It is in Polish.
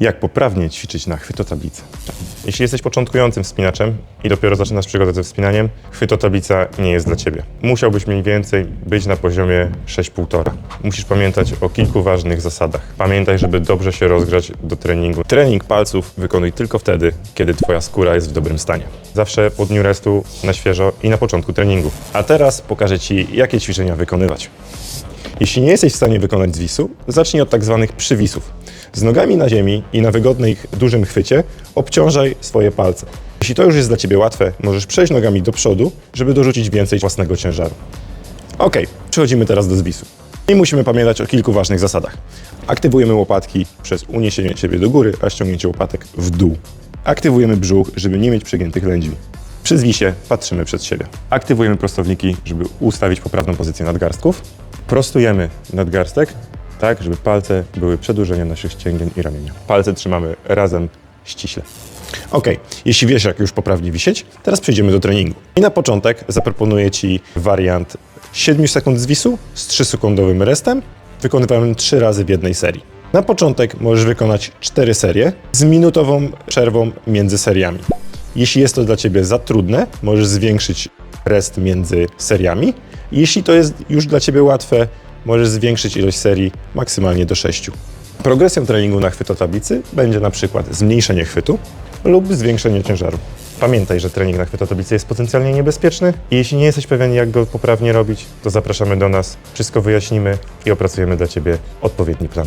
Jak poprawnie ćwiczyć na chwytotablicy? Jeśli jesteś początkującym wspinaczem i dopiero zaczynasz przygodę ze wspinaniem, chwytotablica nie jest dla Ciebie. Musiałbyś mniej więcej być na poziomie 6,5. Musisz pamiętać o kilku ważnych zasadach. Pamiętaj, żeby dobrze się rozgrzać do treningu. Trening palców wykonuj tylko wtedy, kiedy Twoja skóra jest w dobrym stanie. Zawsze po dniu restu, na świeżo i na początku treningu. A teraz pokażę Ci, jakie ćwiczenia wykonywać. Jeśli nie jesteś w stanie wykonać zwisu, zacznij od tak zwanych przywisów. Z nogami na ziemi i na wygodnej dużym chwycie obciążaj swoje palce. Jeśli to już jest dla Ciebie łatwe, możesz przejść nogami do przodu, żeby dorzucić więcej własnego ciężaru. Ok, przechodzimy teraz do zwisu. I musimy pamiętać o kilku ważnych zasadach. Aktywujemy łopatki przez uniesienie siebie do góry, a ściągnięcie łopatek w dół. Aktywujemy brzuch, żeby nie mieć przegiętych lędźwi. Przy zwisie patrzymy przed siebie. Aktywujemy prostowniki, żeby ustawić poprawną pozycję nadgarstków. Prostujemy nadgarstek, tak, żeby palce były przedłużeniem naszych ścięgien i ramienia. Palce trzymamy razem ściśle. Ok, jeśli wiesz, jak już poprawnie wisieć, teraz przejdziemy do treningu. I na początek zaproponuję Ci wariant 7 sekund zwisu z 3-sekundowym restem, wykonywany 3 razy w jednej serii. Na początek możesz wykonać 4 serie z minutową przerwą między seriami. Jeśli jest to dla Ciebie za trudne, możesz zwiększyć rest między seriami. Jeśli to jest już dla Ciebie łatwe, możesz zwiększyć ilość serii maksymalnie do 6. Progresją treningu na chwytotablicy będzie na przykład zmniejszenie chwytu lub zwiększenie ciężaru. Pamiętaj, że trening na chwytotablicy jest potencjalnie niebezpieczny i jeśli nie jesteś pewien, jak go poprawnie robić, to zapraszamy do nas, wszystko wyjaśnimy i opracujemy dla Ciebie odpowiedni plan.